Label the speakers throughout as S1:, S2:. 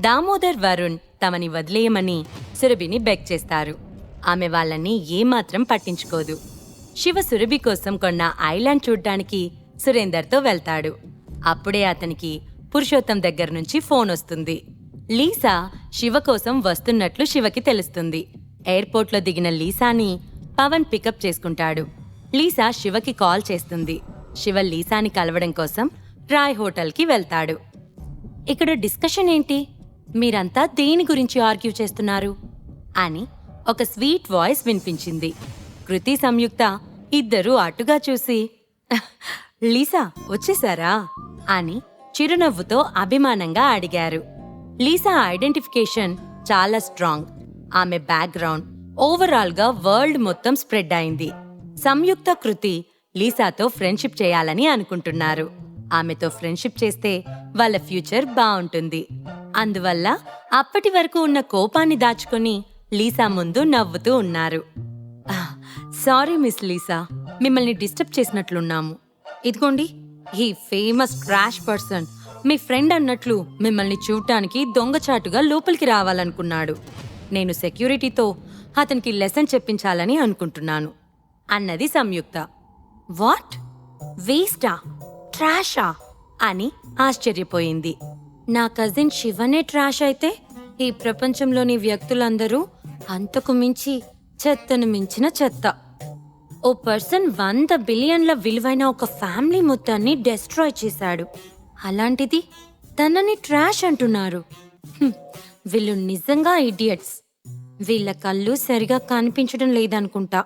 S1: దామోదర్ వరుణ్ తమని వదిలేయమని సురభిని బెక్ చేస్తారు. ఆమె వాళ్ళని ఏమాత్రం పట్టించుకోదు. శివ సురభి కోసం కొన్న ఐలాండ్ చూడ్డానికి సురేందర్తో వెళ్తాడు. అప్పుడే అతనికి పురుషోత్తం దగ్గర నుంచి ఫోన్ వస్తుంది. లీసా శివ కోసం వస్తున్నట్లు శివకి తెలుస్తుంది. ఎయిర్పోర్ట్లో దిగిన లీసాని పవన్ పికప్ చేసుకుంటాడు. లీసా శివకి కాల్ చేస్తుంది. శివ లీసాని కలవడం కోసం రాయ్ హోటల్కి వెళ్తాడు. ఇక్కడ డిస్కషన్ ఏంటి? మీరంతా దేని గురించి ఆర్గ్యూ చేస్తున్నారు? అని ఒక స్వీట్ వాయిస్ వినిపించింది. కృతి సంయుక్త ఇద్దరూ అటుగా చూసి లీసా వచ్చేసారా? అని చిరునవ్వుతో అభిమానంగా అడిగారు. లీసా ఐడెంటిఫికేషన్ చాలా స్ట్రాంగ్. ఆమె బ్యాక్గ్రౌండ్ ఓవరాల్గా వరల్డ్ మొత్తం స్ప్రెడ్ అయింది. సంయుక్త కృతి లీసాతో ఫ్రెండ్షిప్ చేయాలని అనుకుంటున్నారు. ఆమెతో ఫ్రెండ్షిప్ చేస్తే వాళ్ళ ఫ్యూచర్ బాగుంటుంది. అందువల్ల అప్పటి వరకు ఉన్న కోపాన్ని దాచుకొని లీసా ముందు నవ్వుతూ ఉన్నారు. సారీ మిస్ లీసా మిమ్మల్ని డిస్టర్బ్ చేసినట్లున్నాము. ఇదిగోండి ఈ ఫేమస్ ట్రాష్ పర్సన్ మీ ఫ్రెండ్ అన్నట్లు మిమ్మల్ని చూడటానికి దొంగచాటుగా లోపలికి రావాలనుకున్నాడు. నేను సెక్యూరిటీతో అతనికి లెసన్ చెప్పించాలని అనుకుంటున్నాను. అన్నది సంయుక్త. వాట్? వేస్టా? ట్రాషా? అని ఆశ్చర్యపోయింది. నా కజిన్ శివనే ట్రాష్ అయితే ఈ ప్రపంచంలోని వ్యక్తులందరూ అంతకు మించి చెత్తను మించిన చెత్త. ఓ పర్సన్ వంద బిలియన్ల విలువైన ఒక ఫ్యామిలీ మొత్తాన్ని డెస్ట్రాయ్ చేశాడు. అలాంటిది తనని ట్రాష్ అంటున్నారు. వీళ్ళు నిజంగా ఇడియట్స్ వీళ్ళ కళ్ళు సరిగా కనిపించడం లేదనుకుంటా.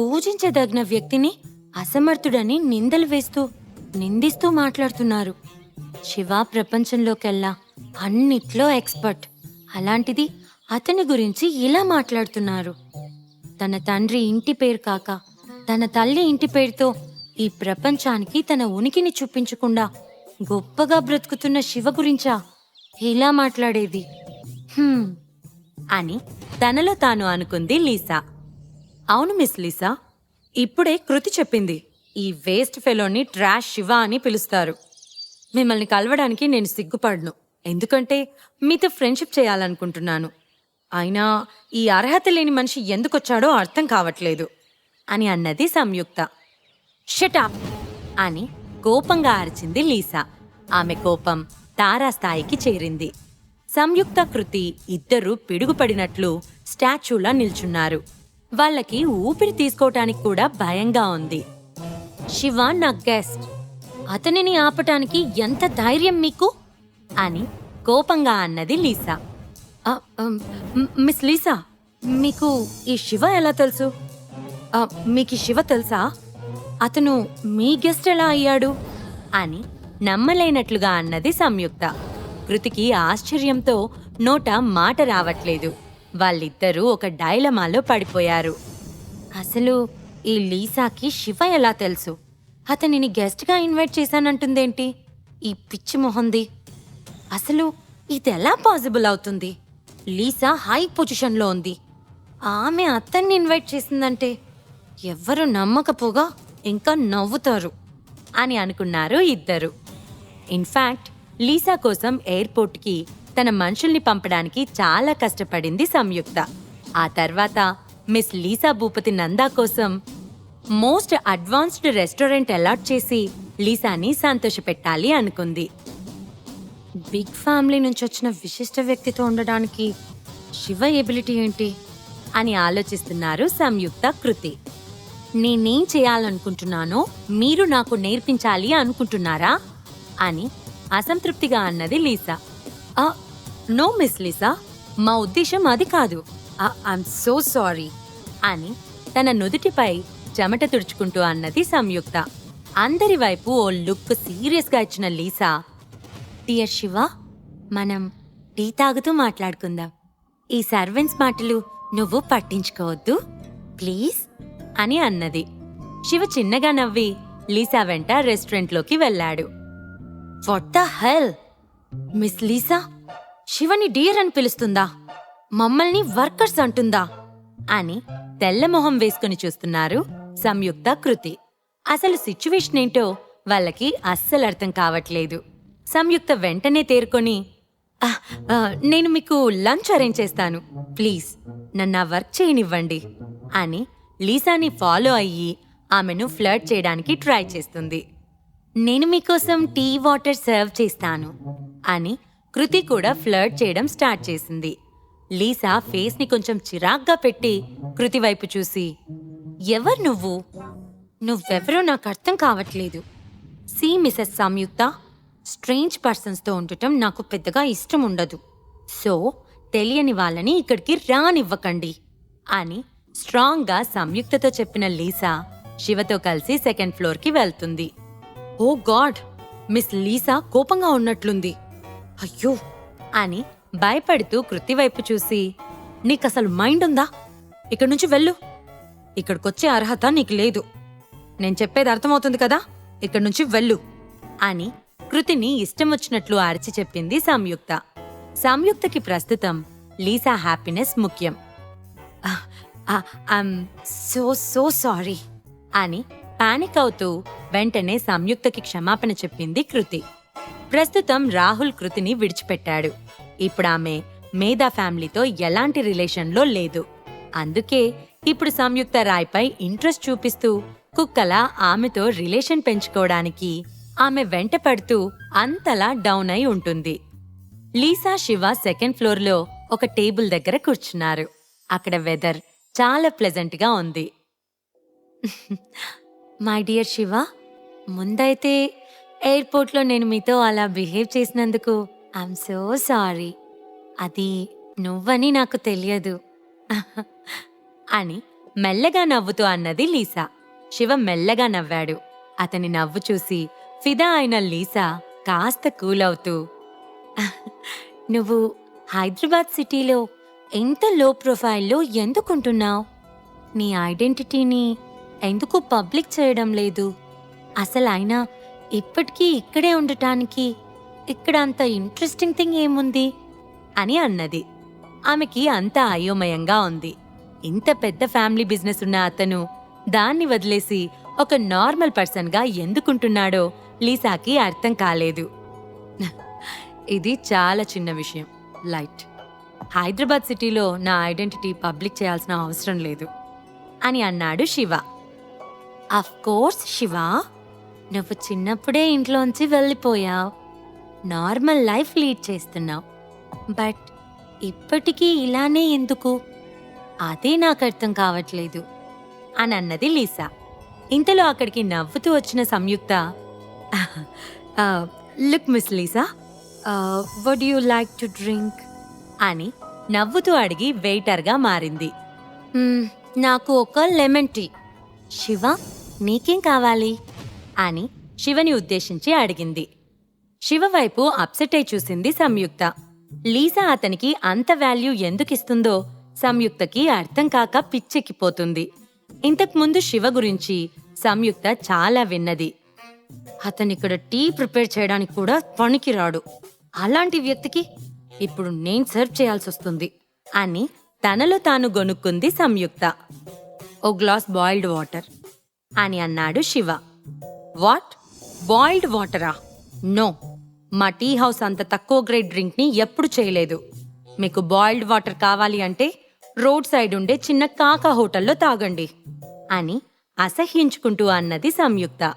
S1: పూజించదగిన వ్యక్తిని అసమర్థుడని నిందలు వేస్తూ నిందిస్తూ మాట్లాడుతున్నారు. శివ ప్రపంచంలోకెల్లా అన్నిట్లో ఎక్స్పర్ట్. అలాంటిది అతని గురించి ఇలా మాట్లాడుతున్నారు. తన తండ్రి ఇంటి పేరు కాక తన తల్లి ఇంటి పేరుతో ఈ ప్రపంచానికి తన ఉనికిని చూపించకుండా గొప్పగా బ్రతుకుతున్న శివ గురించా? ఇలా మాట్లాడేది. హ్మ్. అని తనలో తాను అనుకుంది లీసా. అవును మిస్ లీసా ఇప్పుడే కృతి చెప్పింది ఈ వేస్ట్ ఫెలోని ట్రాష్ శివ అని పిలుస్తారు. మిమ్మల్ని కలవడానికి నేను సిగ్గుపడను. ఎందుకంటే మీతో ఫ్రెండ్షిప్ చేయాలనుకుంటున్నాను. అయినా ఈ అర్హత లేని మనిషి ఎందుకొచ్చాడో అర్థం కావట్లేదు అని అన్నది సంయుక్త. షటాప్ అని కోపంగా అరిచింది లీసా. ఆమె కోపం తారాస్థాయికి చేరింది. సంయుక్త కృతి ఇద్దరూ పిడుగుపడినట్లు స్టాచ్యూలా నిల్చున్నారు. వాళ్ళకి ఊపిరి తీసుకోవటానికి కూడా భయంగా ఉంది. శివ నా గెస్ట్. అతనిని ఆపటానికి ఎంత ధైర్యం మీకు? అని కోపంగా అన్నది లీసా. మిస్ లీసా మీకు ఈ శివ ఎలా తెలుసు? మీకు ఈ శివ తెలుసా? అతను మీ గెస్ట్ ఎలా అయ్యాడు? అని నమ్మలేనట్లుగా అన్నది సంయుక్త. కృతికి ఆశ్చర్యంతో నోట మాట రావట్లేదు. వాళ్ళిద్దరూ ఒక డైలమాలో పడిపోయారు. అసలు ఈ లీసాకి శివ ఎలా తెలుసు? అతనిని గెస్ట్గా ఇన్వైట్ చేశానంటుందేంటి? ఈ పిచ్చి మొహంది. అసలు ఇది ఎలా పాసిబుల్ అవుతుంది? లీసా హై పొజిషన్లో ఉంది. ఆమె అతన్ని ఇన్వైట్ చేసిందంటే ఎవ్వరు నమ్మకపోగా ఇంకా నవ్వుతారు అని అనుకున్నారు ఇద్దరు. ఇన్ఫాక్ట్ లీసా కోసం ఎయిర్పోర్ట్కి తన మనుషుల్ని పంపడానికి చాలా కష్టపడింది సంయుక్త. ఆ తర్వాత మిస్ లీసా భూపతి నందా కోసం మోస్ట్ అడ్వాన్స్డ్ రెస్టారెంట్ అలాట్ చేసి లీసాని సంతోషపెట్టాలి అనుకుంది. బిగ్ ఫ్యామిలీ నుంచి వచ్చిన విశిష్ట వ్యక్తితో ఉండడానికి శివ ఎబిలిటీ ఏంటి? అని ఆలోచిస్తున్నారు సంయుక్త కృతి. నేనేం చేయాలనుకుంటున్నానో మీరు నాకు నేర్పించాలి అనుకుంటున్నారా? అని అసంతృప్తిగా అన్నది లీసా. "ఆ, నో మిస్ లీసా. మా ఉద్దేశం అది కాదు. ఐఎమ్ సో సారీ అని తన నుదుటిపై చెమట తుడుచుకుంటూ అన్నది సంయుక్త. అందరి వైపు ఓ లుక్ సీరియస్గా ఇచ్చిన లీసా. డియర్ శివ మనం టీ తాగుతూ మాట్లాడుకుందాం. ఈ సర్వెంట్స్ మాటలు నువ్వు పట్టించుకోవద్దు ప్లీజ్ అని అన్నది. శివ చిన్నగా నవ్వి లీసా వెంట రెస్టారెంట్లోకి వెళ్ళాడు. What the hell? Miss Lisa శివని dear అని పిలుస్తుందా? మమ్మల్ని వర్కర్స్ అంటుందా? అని తెల్లమొహం వేసుకుని చూస్తున్నారు సంయుక్త కృతి. అసలు సిచ్యువేషన్ ఏంటో వాళ్ళకి అస్సలు అర్థం కావట్లేదు. సంయుక్త వెంటనే తేరుకొని నేను మీకు లంచ్ అరేంజ్ చేస్తాను. ప్లీజ్ నన్ను ఆ వర్క్ చేయనివ్వండి అని లీసాని ఫాలో అయ్యి ఆమెను ఫ్లర్ట్ చేయడానికి ట్రై చేస్తుంది. నేను మీకోసం టీ వాటర్ సర్వ్ చేస్తాను అని కృతి కూడా ఫ్లర్ట్ చేయడం స్టార్ట్ చేసింది. లీసా ఫేస్ని కొంచెం చిరాగ్గా పెట్టి కృతి వైపు చూసి ఎవరు నువ్వు? నువ్వెవరో నాకు అర్థం కావట్లేదు. సి మిసెస్ సంయుక్త స్ట్రేంజ్ పర్సన్స్తో ఉండటం నాకు పెద్దగా ఇష్టం ఉండదు సో తెలియని వాళ్ళని ఇక్కడికి రానివ్వకండి అని స్ట్రాంగ్గా సంయుక్తతో చెప్పిన లీసా శివతో కలిసి సెకండ్ ఫ్లోర్కి వెళ్తుంది. ఓ గాడ్! మిస్ లీసా కోపంగా ఉన్నట్లుంది. అయ్యో! అని భయపడుతూ కృతి వైపు చూసి నీకసలు మైండ్ ఉందా ఇక్కడి నుంచి వెళ్ళు. ఇక్కడికొచ్చే అర్హత నీకు లేదు. నేను చెప్పేది అర్థమవుతుంది కదా? ఇక్కడి నుంచి వెళ్ళు అని కృతిని ఇష్టం వచ్చినట్లు అరిచి చెప్పింది సంయుక్త. సంయుక్తకి ప్రస్తుతం లీసా హ్యాపీనెస్ ముఖ్యం. ఐమ్ సో సో సారీ అని పానిక్ అవుతూ వెంటనే సంయుక్తకి క్షమాపణ చెప్పింది కృతి. ప్రస్తుతం రాహుల్ కృతిని విడిచిపెట్టాడు. ఇప్పుడు ఆమె మేధా ఫ్యామిలీతో ఎలాంటి రిలేషన్లో లేదు. అందుకే ఇప్పుడు సంయుక్త రాయ్పై ఇంట్రెస్ట్ చూపిస్తూ కుక్కలా ఆమెతో రిలేషన్ పెంచుకోవడానికి ఆమె వెంట పడుతూ అంతలా డౌన్ అయి ఉంటుంది. లీసా శివ సెకండ్ ఫ్లోర్లో ఒక టేబుల్ దగ్గర కూర్చున్నారు. అక్కడ వెదర్ చాలా ప్లెజెంట్గా ఉంది. మై డియర్ శివ ముందైతే ఎయిర్పోర్ట్లో నేను మీతో అలా బిహేవ్ చేసినందుకు ఐఎమ్ సో సారీ. అది నువ్వని నాకు తెలియదు. అని మెల్లగా నవ్వుతూ అన్నది లీసా. శివ మెల్లగా నవ్వాడు. అతని నవ్వు చూసి ఫిదా అయిన లీసా కాస్త కూల్ అవుతూ నువ్వు హైదరాబాద్ సిటీలో ఎంత లో ప్రొఫైల్లో ఎందుకుంటున్నావు? నీ ఐడెంటిటీని ఎందుకు పబ్లిక్ చేయడం లేదు? అసలు అయినా ఇప్పటికీ ఇక్కడే ఉండటానికి ఇక్కడ అంత ఇంట్రెస్టింగ్ థింగ్ ఏముంది? అని అన్నది. ఆమెకి అంత అయోమయంగా ఉంది. ఇంత పెద్ద ఫ్యామిలీ బిజినెస్ ఉన్న అతను దాన్ని వదిలేసి ఒక నార్మల్ పర్సన్గా ఎందుకుంటున్నాడో లీసాకి అర్థం కాలేదు. ఇది చాలా చిన్న విషయం లైట్. హైదరాబాద్ సిటీలో నా ఐడెంటిటీ పబ్లిక్ చేయాల్సిన అవసరం లేదు అని అన్నాడు శివ. అఫ్ కోర్స్ శివ నువ్వు చిన్నప్పుడే ఇంట్లోంచి వెళ్ళిపోయావు. నార్మల్ లైఫ్ లీడ్ చేస్తున్నావు. బట్ ఇప్పటికీ ఇలానే ఎందుకు? అదే నాకు అర్థం కావట్లేదు అని అన్నది లీసా. ఇంతలో అక్కడికి నవ్వుతూ వచ్చిన Samyuktha look miss Lisa would you like to drink అని నవ్వుతూ అడిగి వెయిటర్గా మారింది. నాకు ఒక లెమన్ టీ. శివ నీకేం కావాలి? అని శివని ఉద్దేశించి అడిగింది. శివ వైపు అప్సెట్ అయి చూసింది సంయుక్త. లీసా అతనికి అంత వాల్యూ ఎందుకిస్తుందో సంయుక్తకి అర్థం కాక పిచ్చెక్కిపోతుంది. ఇంతకుముందు శివ గురించి సంయుక్త చాలా విన్నది. అతనిక్కడ టీ ప్రిపేర్ చేయడానికి కూడా పనికిరాడు. అలాంటి వ్యక్తికి ఇప్పుడు నేను సర్వ్ చేయాల్సి వస్తుంది అని తనలో తాను గొనుక్కుంది సంయుక్త. ఓ గ్లాస్ బాయిల్డ్ వాటర్ అని అన్నాడు శివ. వాట్? బాయిల్డ్ వాటరా? నో. మా టీ హౌస్ అంత తక్కువ గ్రేడ్ డ్రింక్ని ఎప్పుడు చేయలేదు. మీకు బాయిల్డ్ వాటర్ కావాలి అంటే రోడ్ సైడ్ ఉండే చిన్న కాకా హోటల్లో తాగండి అని అసహ్యించుకుంటూ అన్నది సంయుక్త.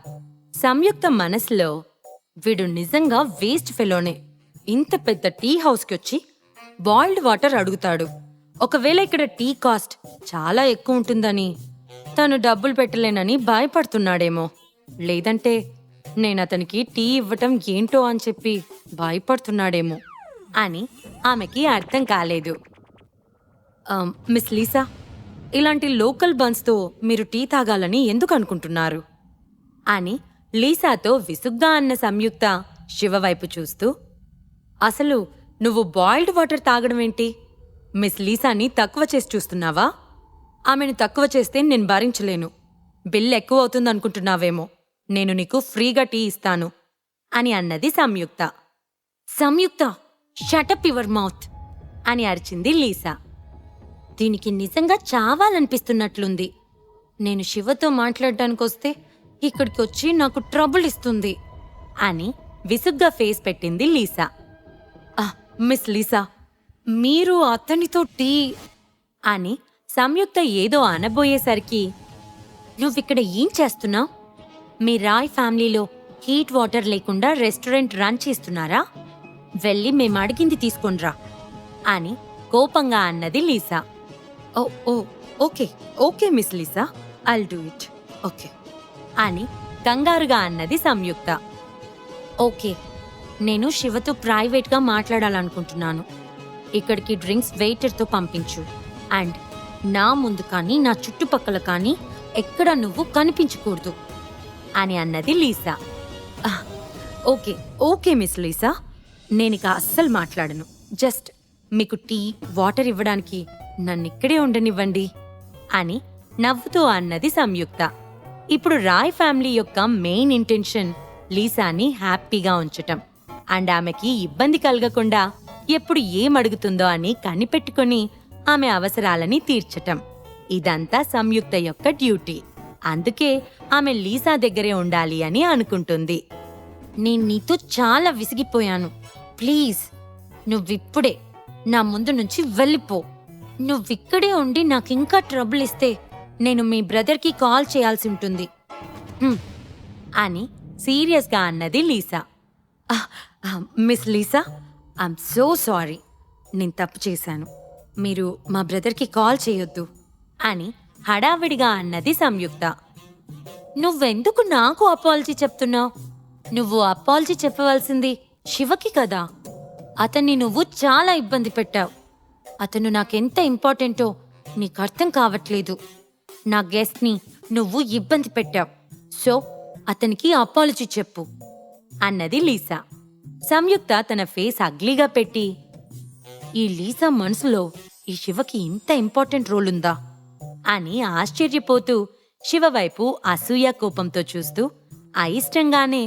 S1: సంయుక్త మనసులో వీడు నిజంగా వేస్ట్ ఫెలోనే. ఇంత పెద్ద టీ హౌస్కి వచ్చి బాయిల్డ్ వాటర్ అడుగుతాడు. ఒకవేళ ఇక్కడ టీ కాస్ట్ చాలా ఎక్కువ ఉంటుందని తను డబ్బులు పెట్టలేనని భయపడుతున్నాడేమో. లేదంటే నేను అతనికి టీ ఇవ్వటం ఏంటో అని చెప్పి భయపడుతున్నాడేమో అని ఆమెకి అర్థం కాలేదు. Um, మిస్ లీసా ఇలాంటి లోకల్ బన్స్తో మీరు టీ తాగాలని ఎందుకు అనుకుంటున్నారు? అని లీసాతో విసుగ్గా అన్న సంయుక్త శివ వైపు చూస్తూ అసలు నువ్వు బాయిల్డ్ వాటర్ తాగడం ఏంటి? మిస్ లీసాని తక్కువ చేసి చూస్తున్నావా? ఆమెను తక్కువ చేస్తే నేను భరించలేను. బిల్ ఎక్కువ అవుతుందనుకుంటున్నావేమో నేను నీకు ఫ్రీగా టీ ఇస్తాను అని అన్నది Samyuktha. Samyuktha shut up your mouth అని అరిచింది లీసా. దీనికి నిజంగా చావాలనిపిస్తున్నట్లుంది. నేను శివతో మాట్లాడడానికి వస్తే ఇక్కడికి వచ్చి నాకు ట్రబుల్ ఇస్తుంది అని విసుగ్గా ఫేస్ పెట్టింది లీసా. మిస్ లీసా మీరు అతనితో టీ అని సంయుక్త ఏదో అనబోయేసరికి నువ్విక్కడ ఏం చేస్తున్నావు? మీ రాయ్ ఫ్యామిలీలో హీట్ వాటర్ లేకుండా రెస్టారెంట్ రన్ చేస్తున్నారా? వెళ్ళి మేము అడిగింది తీసుకొనిరా అని కోపంగా అన్నది Lisa. Oh oh okay okay miss Lisa. I'll do it okay. అని కంగారుగా అన్నది సంయుక్త. ఓకే నేను శివతో ప్రైవేట్గా మాట్లాడాలనుకుంటున్నాను. ఇక్కడికి డ్రింక్స్ వెయిటర్తో పంపించు. అండ్ నా ముందు కానీ నా చుట్టుపక్కల కానీ ఎక్కడ నువ్వు కనిపించకూడదు. అని అన్నది Lisa. Okay okay miss Lisa. నేను ఇక అస్సలు మాట్లాడను. జస్ట్ మీకు టీ వాటర్ ఇవ్వడానికి నన్ను ఇక్కడే ఉండనివ్వండి అని నవ్వుతూ అన్నది సంయుక్త. ఇప్పుడు రాయ్ ఫ్యామిలీ యొక్క మెయిన్ ఇంటెన్షన్ లీసాని హ్యాపీగా ఉంచటం. అండ్ ఆమెకి ఇబ్బంది కలగకుండా ఎప్పుడు ఏం అడుగుతుందో అని కనిపెట్టుకొని ఆమె అవసరాలని తీర్చటం. ఇదంతా సంయుక్త యొక్క డ్యూటీ. అందుకే ఆమె లీసా దగ్గరే ఉండాలి అని అనుకుంటుంది. నేను నీతో చాలా విసిగిపోయాను. ప్లీజ్ నువ్విప్పుడే నా ముందు నుంచి వెళ్ళిపో. నువ్విక్కడే ఉండి నాకింకా ట్రబుల్ ఇస్తే నేను మీ బ్రదర్కి కాల్ చేయాల్సి ఉంటుంది హ్మ్. అని సీరియస్గా అన్నది Lisa. "Ah, miss Lisa I'm so sorry. నేను తప్పు చేశాను. మీరు మా బ్రదర్కి కాల్ చేయొద్దు. అని హడావిడిగా అన్నది సంయుక్త. నువ్వెందుకు నాకు అపాలజీ చెప్తున్నావు? నువ్వు అపాలజీ చెప్పవలసింది శివకి కదా. అతన్ని నువ్వు చాలా ఇబ్బంది పెట్టావు. అతను నాకెంత ఇంపార్టెంటో నీకు అర్థం కావట్లేదు. నా గెస్ట్ని నువ్వు ఇబ్బంది పెట్టావు. సో అతనికి అపాలజీ చెప్పు అన్నది లీసా. సంయుక్త తన ఫేస్ అగ్లీగా పెట్టి ఈ లీసా మనసులో ఈ శివకి ఇంత ఇంపార్టెంట్ రోల్ ఉందా అని ఆశ్చర్యపోతూ శివ వైపు అసూయ కోపంతో చూస్తూ అయిష్టంగానే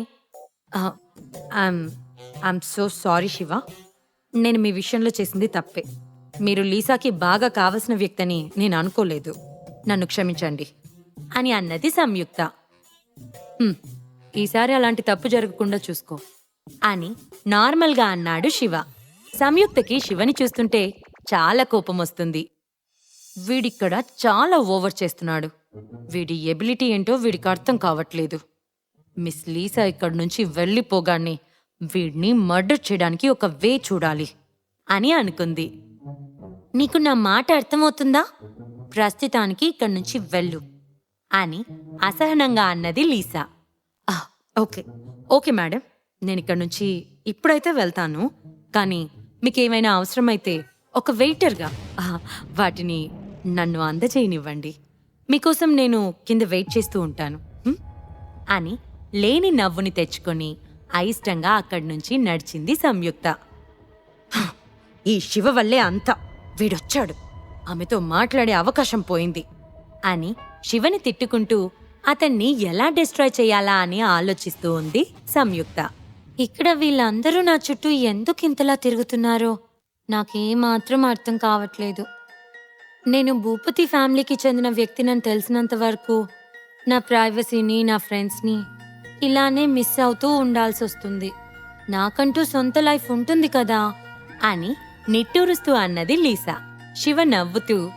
S1: ఐఎమ్ సో సారీ శివ. నేను మీ విషయంలో చేసింది తప్పే. మీరు లీసాకి బాగా కావలసిన వ్యక్తని నేను అనుకోలేదు. నన్ను క్షమించండి. అని అన్నది సంయుక్త. "హ్మ్, ఈసారి అలాంటి తప్పు జరగకుండా చూసుకో. అని నార్మల్గా అన్నాడు శివ. సంయుక్తకి శివని చూస్తుంటే చాలా కోపం వస్తుంది. వీడిక్కడ చాలా ఓవర్ చేస్తున్నాడు. వీడి ఎబిలిటీ ఏంటో వీడికి అర్థం కావట్లేదు. మిస్ లీసా ఇక్కడి నుంచి వెళ్ళిపోగానే వీడిని మర్డర్ చేయడానికి ఒక వే చూడాలి. అని అనుకుంది. నీకు నా మాట అర్థమవుతుందా? ప్రస్తుతానికి ఇక్కడి నుంచి వెళ్ళు అని అసహనంగా అన్నది లీసా. "ఆహ్, ఓకే. Okay madam. నేను ఇక్కడి నుంచి ఇప్పుడైతే వెళ్తాను కానీ మీకేమైనా అవసరమైతే ఒక వెయిటర్గా వాటిని నన్ను అందజేయనివ్వండి. మీకోసం నేను కింద వెయిట్ చేస్తూ ఉంటాను హ్మ్?" అని లేని నవ్వుని తెచ్చుకొని అయిష్టంగా అక్కడి నుంచి నడిచింది సంయుక్త. "హ, ఈ శివ వల్లే అంతా. వీడొచ్చాడు. ఆమెతో మాట్లాడే అవకాశం పోయింది. అని శివని తిట్టుకుంటూ అతన్ని ఎలా డిస్ట్రాయ్ చేయాలా అని ఆలోచిస్తూ ఉంది సంయుక్త. ఇక్కడ వీళ్ళందరూ నా చుట్టూ ఎందుకు ఇంతలా తిరుగుతున్నారో నాకేమాత్రం అర్థం కావట్లేదు. నేను భూపతి ఫ్యామిలీకి చెందిన వ్యక్తినని తెలిసినంత వరకు నా ప్రైవసీని నా ఫ్రెండ్స్ని ఇలానే మిస్ అవుతూ ఉండాల్సి వస్తుంది నాకంటూ సొంత లైఫ్ ఉంటుంది కదా అని నిట్టూరుస్తూ అన్నది లీసా. శివ నవ్వుతూ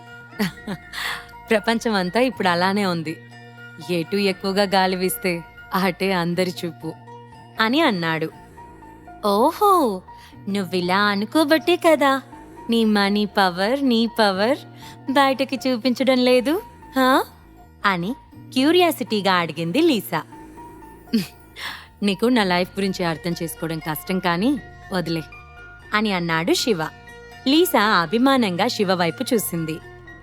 S1: ప్రపంచం అంతా ఇప్పుడు అలానే ఉంది. ఎటు ఎక్కువగా గాలి వీస్తే అటే అందరి చూపు అని అన్నాడు. ఓహో! నువ్విలా అనుకోబట్టే కదా! నీ మనీ పవర్ నీ పవర్ బయటకి చూపించడం లేదు హా? అని క్యూరియాసిటీగా అడిగింది లీసా. నీకు నా లైఫ్ గురించి అర్థం చేసుకోవడం కష్టం కానీ వదిలే. అని అన్నాడు శివ. లీసా అభిమానంగా శివ వైపు చూసింది.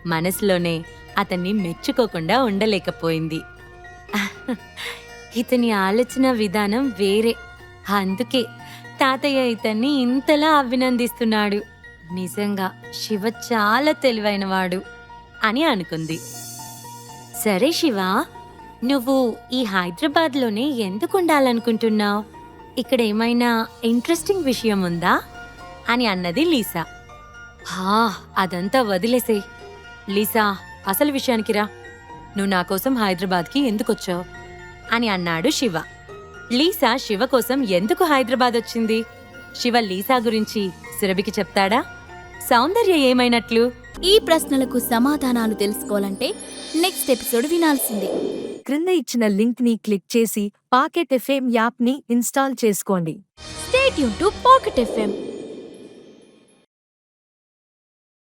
S1: మనసులోనే అతన్ని మెచ్చుకోకుండా ఉండలేకపోయింది. ఇతని ఆలోచన విధానం వేరే. అందుకే తాతయ్య ఇతన్ని ఇంతలా అభినందిస్తున్నాడు. నిజంగా శివ చాలా తెలివైనవాడు అని అనుకుంది. సరే శివ నువ్వు ఈ హైదరాబాద్లోనే ఎందుకు ఉండాలనుకుంటున్నావు? ఇక్కడ ఏమైనా ఇంట్రెస్టింగ్ విషయం ఉందా? అని అన్నది లీసా. హా అదంతా వదిలేసే లీసా అసలు విషయానికి రా. నువ్వు నా కోసం హైదరాబాద్కి ఎందుకు వచ్చావు అని అన్నాడు శివ. లీసా శివ కోసం ఎందుకు హైదరాబాద్ వచ్చింది? శివ లీసా గురించి సురభికి చెప్తాడా? సౌందర్య ఏమైనట్లు?
S2: ఈ ప్రశ్నలకు సమాధానాలు తెలుసుకోవాలంటే నెక్స్ట్ ఎపిసోడ్ వినాల్సిందే.
S3: క్రింద ఇచ్చిన లింక్ని క్లిక్ చేసి పాకెట్ ఎఫ్ఎం యాప్ని ఇన్స్టాల్ చేసుకోండి.
S2: స్టేట్ యూన్ టు పాకెట్ ఎఫ్ఎం.